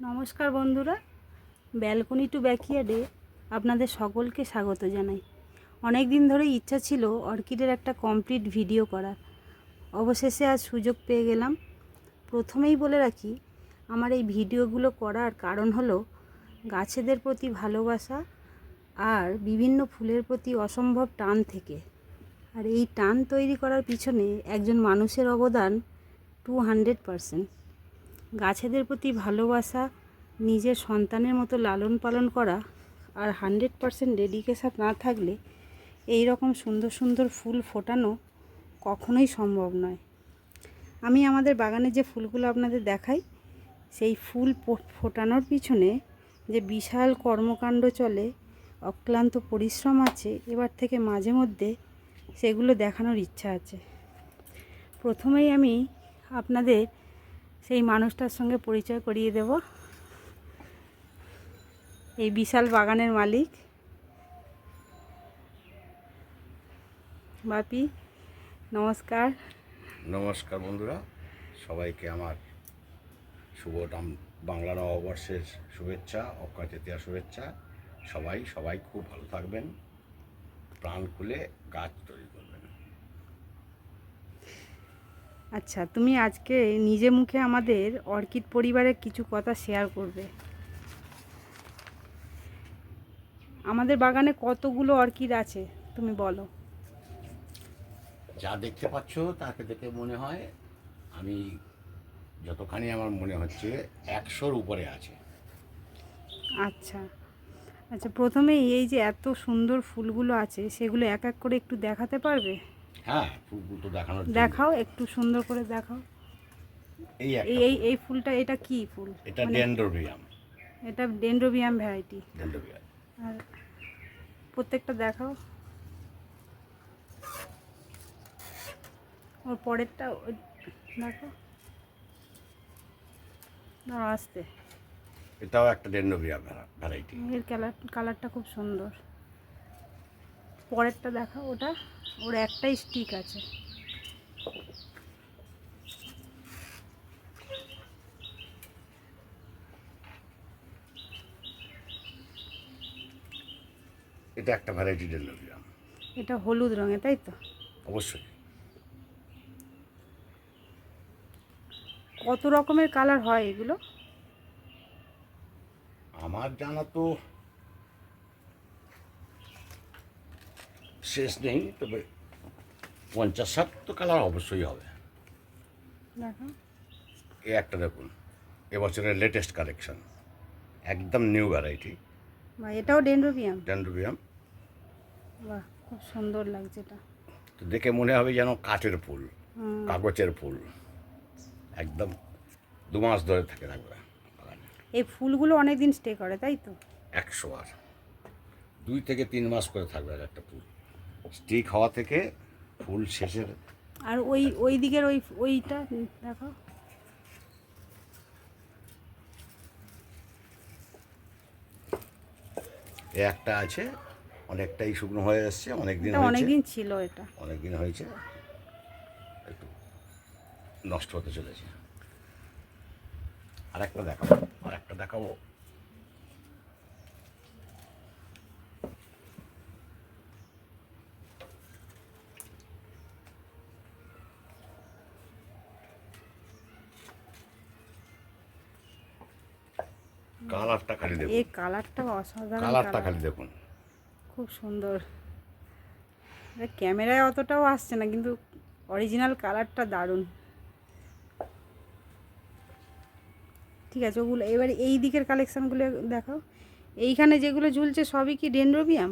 নমস্কার বন্ধুরা, balcony two ব্যাকইয়ার্ডে আপনাদের সকলকে স্বাগত জানাই। অনেক দিন ধরে ইচ্ছা ছিল অর্কিডের একটা কমপ্লিট ভিডিও করার। অবশেষে আজ সুযোগ পেয়ে গেলাম। প্রথমেই বলে রাখি, আমার এই ভিডিওগুলো করার কারণ হলো গাছেদের প্রতি ভালোবাসা আর বিভিন্ন ফুলের প্রতি অসম্ভব টান থেকে। আর এই টান তৈরি করার পিছনে একজন মানুষের অবদান টু হান্ড্রেড পারসেন্ট গাছেদের প্রতি ভালোবাসা, নিজের সন্তানের মতো লালন পালন করা আর হান্ড্রেড পারসেন্ট ডেডিকেশান না থাকলে এই রকম সুন্দর সুন্দর ফুল ফোটানো কখনোই সম্ভব নয়। আমি আমাদের বাগানে যে ফুলগুলো আপনাদের দেখাই, সেই ফুল ফোটানোর পিছনে যে বিশাল কর্মকাণ্ড চলে, অক্লান্ত পরিশ্রম আছে, এবার থেকে মাঝে মধ্যে সেগুলো দেখানোর ইচ্ছা আছে। প্রথমেই আমি আপনাদের সেই মানুষটার সঙ্গে পরিচয় করিয়ে দেব। এই বিশাল বাগানের মালিক। বাপি, নমস্কার। নমস্কার বন্ধুরা, সবাইকে আমার শুভ বাংলা নববর্ষের শুভেচ্ছা অক্ষয় তৃতীয়া শুভেচ্ছা। সবাই সবাই খুব ভালো থাকবেন। প্রাণ খুলে গাছ তৈরি আচ্ছা তুমি আজকে নিজে মুখে আমাদের অর্কিড পরিবারের কিছু কথা শেয়ার করবে। আমাদের বাগানে কতগুলো অর্কিড আছে তুমি বলো। যা দেখতে পাচ্ছ তাকে দেখে মনে হয় আমি যতখানি আমার মনে হচ্ছে একশোর উপরে আছে। আচ্ছা আচ্ছা প্রথমেই এই যে এত সুন্দর ফুলগুলো আছে সেগুলো এক এক করে একটু দেখাতে পারবে? হ্যাঁ ফুলগুলো তো দেখানোর দেখাও একটু সুন্দর করে দেখাও। এই এই এই ফুলটা এটা কি ফুল? এটা মানে ডেন্ড্রোবিয়াম। এটা ডেন্ড্রোবিয়াম ভ্যারাইটি। ডেন্ড্রোবিয়াম। আর প্রত্যেকটা দেখাও। ওর পরেরটা দেখো। দাঁড়াও আসতে। এটাও একটা ডেন্ড্রোবিয়াম ভ্যারাইটি। এর কালার কালারটা খুব সুন্দর। পরেরটা দেখা ওটা ওর একটাই স্টিক আছে। এটা একটা ভ্যারাইটি ডেন্ড্রোবিয়াম এটা হলুদ রঙের তাই তো? অবশ্যই। কত রকমের কালার হয় এগুলো? আমার জানা তো শেষ নেই তবে পঞ্চাশ ষাট তো কালার অবশ্যই হবে। দেখো। এ একটা দেখুন এবছরের লেটেস্ট কালেকশন একদম নিউ ভ্যারাইটি এটাও ডেন্ড্রোবিয়াম? ড্যান্ড্রোবিয়াম বাহ খুব সুন্দর লাগছে এটা। তো দেখে মনে হবে যেন কাঠের ফুল কাগজের ফুল। একদম দু মাস ধরে থাকে থাকবে এই ফুলগুলো অনেক দিন স্টে করে তাই তো? একশো আর দুই থেকে তিন মাস করে থাকবে আর একটা ফুল। স্টিক হওয়া থেকে ফুল শেষের আর ওই ওই দিকের ওই ওইটা দেখো। একটা আছে অনেকটাই শুকনো হয়ে এসছে অনেক দিন এটা অনেক দিন ছিল এটা। অনেক দিন হয়েছে একটু নষ্ট হতে চলেছে। আর একটা দেখাবো আর একটা দেখাবো। কালারটা খালি দেখুন। এই কালারটা অসাধারণ কালারটা কালার। খালি দেখুন। খুব সুন্দর। ক্যামেরায় অতটাও আসছে না কিন্তু অরিজিনাল কালারটা দারুণ। ঠিক আছে ওগুলো এবারে এই দিকের কালেকশানগুলো দেখাও। এইখানে যেগুলো ঝুলছে সবই কি ডেন্ড্রোবিয়াম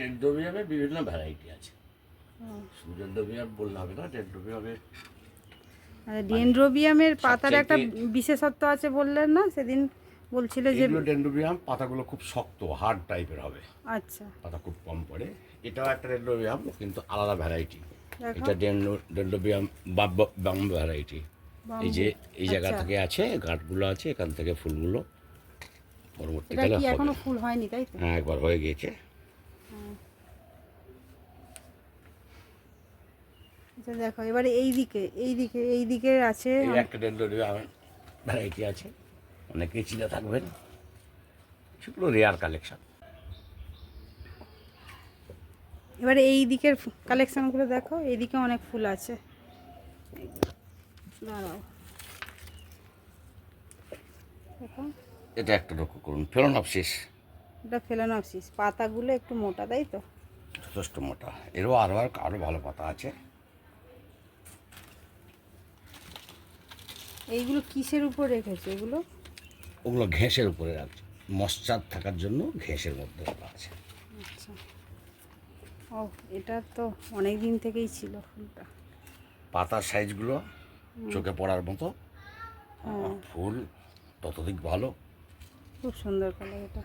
ডেন্ড্রোবিয়ামে বিভিন্ন ভ্যারাইটি আছে। ডেন্ড্রোবিয়াম বললে হবে না ডেন্ড্রোবিয়ামের আর ডেন্ড্রোবিয়ামের পাতার একটা বিশেষত্ব আছে বললেন না সেদিন? বলছিলে যে এগুলো ডেন্ড্রোবিয়াম পাতাগুলো খুব শক্ত হার্ড টাইপের হবে। আচ্ছা। পাতা খুব কম পড়ে। এটাও একটা ডেন্ড্রোবিয়াম কিন্তু আলাদা ভ্যারাইটি এটা ডেন্ড্রো ডেন্ড্রোবিয়াম বাম ভ্যারাইটি এই যে এই জায়গা আচ্ছা। থেকে আছে গাঁটগুলো আছে এখান থেকে ফুলগুলো পরবর্তীকালে হবে। এখনও ফুল হয়নি তাই তো? হ্যাঁ একবার হয়ে গিয়েছে। আচ্ছা দেখো এবারে এই দিকে এই দিকে এই দিকে আছে এই একটা ডেন্ড্রোবিয়াম ভ্যারাইটি আছে। অনেকেই চিনে থাকবেন। সেগুলো রেয়ার কালেকশন। এবারে এই দিকের কালেকশনগুলো দেখো এইদিকে অনেক ফুল আছে। দাঁড়াও। এটা একটা লক্ষ্য করুন ফেরোনপসিস এটা ফেলানপসিস পাতাগুলো একটু মোটা তাই তো? যথেষ্ট মোটা। এরও আরও আর আরও ভালো পাতা আছে। এইগুলো কিসের উপর রেখেছে এগুলো? ওগুলো ঘেঁষের উপরে রাখছে। মশ্চার থাকার জন্য ঘেঁষের মধ্যে রাখা আছে। আচ্ছা। ও এটা তো অনেক দিন থেকেই ছিল ফুলটা। পাতার সাইজগুলো চোখে পড়ার মতো। ফুল ততদিক ভালো। খুব সুন্দর কালার এটা।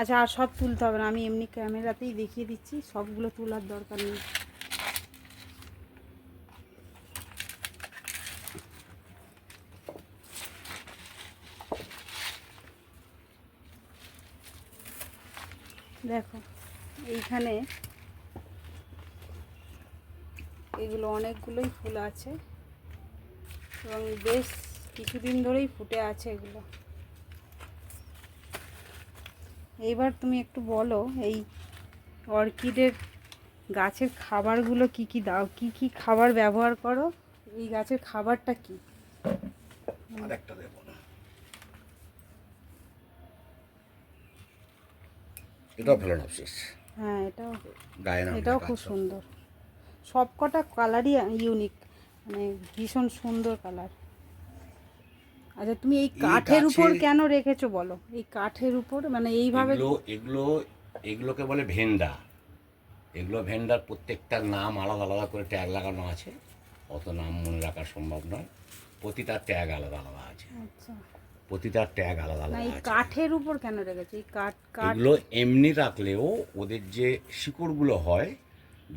আচ্ছা আর সব তুলতে হবে না। আমি এমনি ক্যামেরাতেই দেখিয়ে দিচ্ছি। সবগুলো তোলার দরকার নেই। দেখো, এইখানে এগুলো অনেকগুলোই ফুল আছে এবং বেশ কিছুদিন ধরেই ফুটে আছে এগুলো। এইবার তুমি একটু বলো, এই অর্কিডের গাছের খাবারগুলো কি কি দাও, কি কি খাবার ব্যবহার করো? এই গাছের খাবারটা কি? আর একটা দেবো না এটাও ফেরোনপসিস হ্যাঁ এটাও গায়ে এটাও খুব সুন্দর। সব কটা কালারই ইউনিক মানে ভীষণ সুন্দর কালার। আচ্ছা তুমি এই কাঠের উপর কেন রেখেছো বলো? এই কাঠের উপর মানে এইভাবে এগুলো এগুলো এগুলোকে বলে ভেন্ডা। এগুলো ভেন্ডার প্রত্যেকটার নাম আলাদা আলাদা করে ট্যাগ লাগানো আছে। অত নাম মনে রাখা সম্ভব নয়। প্রতিটা ট্যাগ আলাদা আলাদা আছে। আচ্ছা। প্রতিটা ট্যাগ আলাদা আলাদা এই আছে। কাঠের উপর কেন রেখেছো? এই কাঠ কাঠ এগুলো এমনি রাখলেও ওদের যে শিকড়গুলো হয়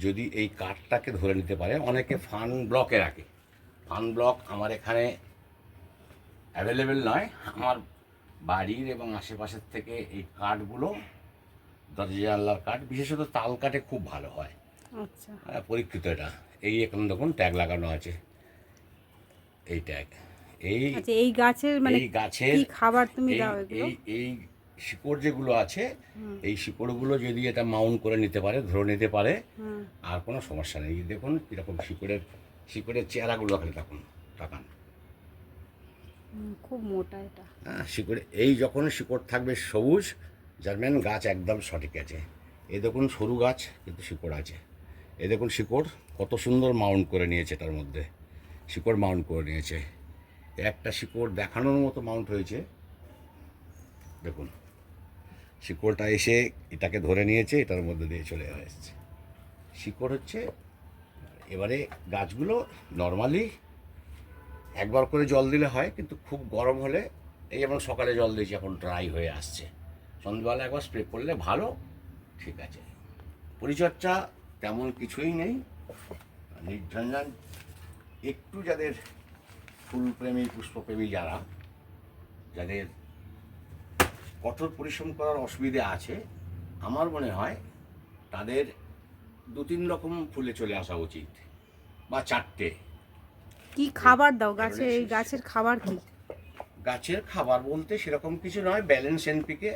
যদি এই কাঠটাকে ধরে নিতে পারে অনেকে ফান ব্লকে রাখে। ফান ব্লক আমার এখানে অ্যাভেলেবেল নয়। আমার বাড়ির এবং আশেপাশের থেকে এই কাঠগুলো দরজা জানলার কাঠ বিশেষত তাল কাঠে খুব ভালো হয়। আচ্ছা। হ্যাঁ, পরীক্ষিত এটা। এই এখন দেখুন ট্যাগ লাগানো আছে। এই ট্যাগ এই আচ্ছা এই গাছের মানে এই গাছের কি খাবার তুমি দাও এগুলো? এই এই শিকড় যেগুলো আছে এই শিকড়গুলো যদি এটা মাউন্ট করে নিতে পারে ধরে নিতে পারে আর কোনো সমস্যা নেই। দেখুন কীরকম শিকড়ের শিকড়ের চেহারাগুলো খালি তাকুন। তাকান খুব মোটা এটা। হ্যাঁ শিকড়ে এই যখন শিকড় থাকবে সবুজ জানবেন গাছ একদম সঠিক আছে। এই দেখুন সরু গাছ কিন্তু শিকড় আছে। এই দেখুন শিকড় কত সুন্দর মাউন্ট করে নিয়েছে এটার মধ্যে। শিকড় মাউন্ট করে নিয়েছে। এ একটা শিকড় দেখানোর মতো মাউন্ট হয়েছে। দেখুন, শিকড়টা এসে এটাকে ধরে নিয়েছে, এটার মধ্যে দিয়ে চলে এসেছে। শিকড় হচ্ছে, এবারে গাছগুলো নর্মালি একবার করে জল দিলে হয়, কিন্তু খুব গরম হলে, এই যেমন সকালে জল দিয়েছি, এখন ড্রাই হয়ে আসছে। সন্ধ্যাবেলা একবার স্প্রে করলে ভালো, ঠিক আছে। পরিচর্যা তেমন কিছুই নেই। নির্ঝঞ্ঝান, একটু যাদের ফুলপ্রেমী পুষ্পপ্রেমী যারা যাদের কঠোর পরিশ্রম করার অসুবিধে আছে আমার মনে হয় তাদের দু তিন রকম ফুলে চলে আসা উচিত বা চারটে। কি খাবার দাও? গাছে এই গাছের খাবার কি? গাছের খাবার বলতে সেরকম কিছু নয় ব্যালেন্স এনপিকে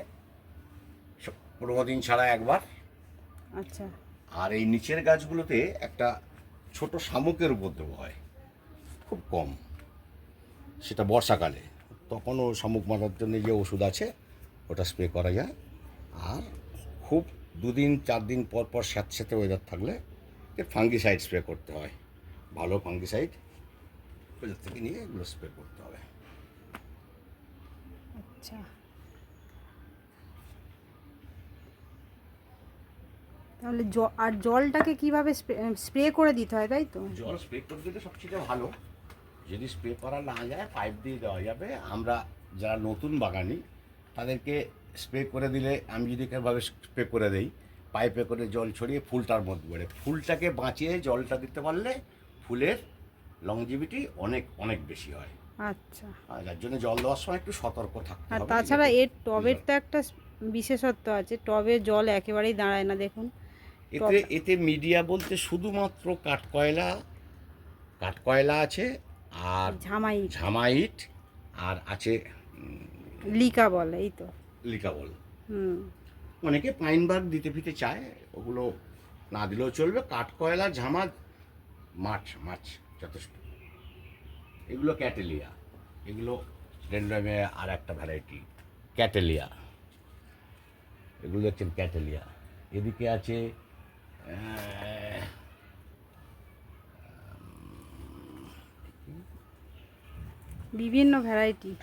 পনেরো দিন ছাড়া একবার। আচ্ছা। আর এই নিচের গাছগুলোতে একটা ছোট শামুকের উপদ্রব হয় খুব কম। সেটা বর্ষাকালে। তখনও শামুক মারার জন্য যে ওষুধ আছে ওটা স্প্রে করা যায়। আর খুব দুদিন চার দিন পর পর স্যাঁতস্যাঁতে ওয়েদার থাকলে ফাঙ্গিসাইড স্প্রে করতে হয়। ভালো ফাঙ্গিসাইড ওদের থেকে নিয়ে এগুলো স্প্রে করতে হবে। আচ্ছা। তাহলে আর জলটাকে কীভাবে স্প্রে করে দিতে হয় তাই তো? জল স্প্রে করে দিলে সবচেয়ে ভালো। যদি স্প্রে করা না যায় পাইপ দিয়ে দেওয়া যাবে। আমরা যারা নতুন বাগানি তাদেরকে স্প্রে করে দিলে আমি যদি কেভাবে স্প্রে করে দেই পাইপে করে জল ছড়িয়ে ফুলটার মধ্যে পড়ে। ফুলটাকে বাঁচিয়ে জলটা দিতে পারলে ফুলের লংজিভিটি অনেক অনেক বেশি হয়। আচ্ছা। যার জন্য জল দেওয়ার সময় একটু সতর্ক থাকতে হবে। তাছাড়া এর টবের তো একটা বিশেষত্ব আছে টবে জল একেবারেই দাঁড়ায় না দেখুন। এতে এতে মিডিয়া বলতে শুধুমাত্র কাঠকয়লা কাঠকয়লা আছে আর ঝামাই ঝামাইট আর আছে লিকা বলে এই তো। লিকাবল হুম। অনেকে পাইনবার্গ দিতে ফিতে চায় ওগুলো না দিলেও চলবে কাঠকয়লা ঝামা মাছ মাছ যথেষ্ট। এগুলো ক্যাটেলিয়া এগুলো রেন্ডমে আর একটা ভ্যারাইটি ক্যাটেলিয়া। এগুলো দেখছেন ক্যাটেলিয়া। এদিকে আছে বিভিন্ন ভ্যারাইটি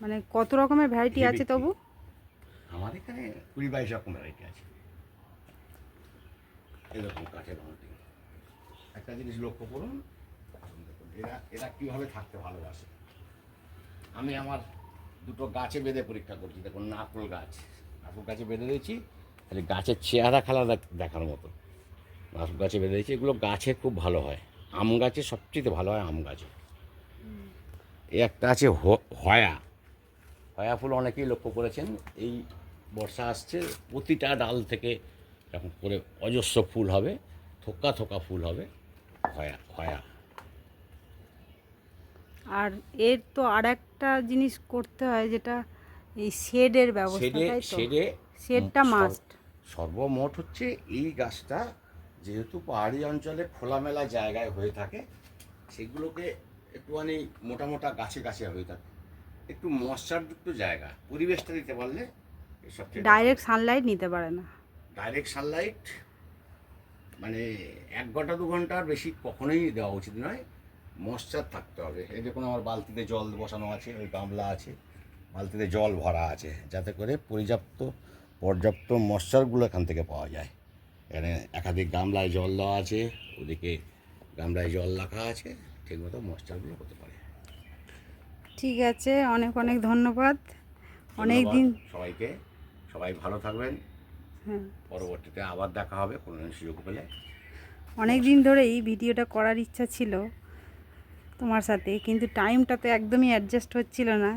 মানে কত রকমের ভ্যারাইটি আছে তবু? আমার এখানে কুড়ি বাইশ রকম ভ্যারাইটি আছে। এরকম কাঠের মাউন্টিং একটা জিনিস লক্ষ্য করুন দেখুন, এরা এরা কীভাবে থাকতে ভালোবাসে। আমি আমার দুটো গাছে বেঁধে পরীক্ষা করছি দেখুন নারকোল গাছ। নারকোল গাছে বেঁধে দিয়েছি তাহলে গাছের চেহারা খেলা দেখ- দেখার মতো। নারকোল গাছে বেঁধে দিয়েছি এগুলো গাছে খুব ভালো হয়। আম গাছে সবচেয়ে ভালো হয় আম গাছে। একটা আছে হয়া। হয়া ফুল অনেকেই লক্ষ্য করেছেন এই বর্ষা আসছে প্রতিটা ডাল থেকে এরকম করে অজস্র ফুল হবে থোকা থোকা ফুল হবে হয়া হয়া। আর এর তো আর একটা জিনিস করতে হয় যেটা এই শেডের ব্যবস্থা শেডে শেডটা মাস্ট সর্বমোট হচ্ছে এই গাছটা যেহেতু পাহাড়ি অঞ্চলে খোলামেলা জায়গায় হয়ে থাকে সেগুলোকে একটুখানি মোটা মোটা গাছে গাছে হয়ে থাকে। একটু মশারযুক্ত জায়গা পরিবেশটা দিতে পারলে এসব ডাইরেক্ট সানলাইট নিতে পারে না। ডাইরেক্ট সানলাইট মানে এক ঘণ্টা দু ঘণ্টার বেশি কখনোই দেওয়া উচিত নয়। মশ্চার থাকতে হবে। এই দেখুন আমার বালতিতে জল বসানো আছে ওই গামলা আছে বালতিতে জল ভরা আছে যাতে করে পর্যাপ্ত পর্যাপ্ত মশ্চারগুলো এখান থেকে পাওয়া যায়। এখানে একাধিক গামলায় জল দেওয়া আছে ওদিকে গামলায় জল রাখা আছে। ঠিকমতো মশ্চারগুলো হতে পারে। ঠিক আছে অনেক অনেক ধন্যবাদ। অনেক দিন সবাইকে। সবাই ভালো থাকবেন। হ্যাঁ। পরবর্তীতে আবার দেখা হবে কোনো সুযোগ পেলে। অনেক দিন ধরে এই ভিডিওটা করার ইচ্ছা ছিল তোমার সাথে কিন্তু টাইমটা তো একদমই অ্যাডজাস্ট হচ্ছিল না।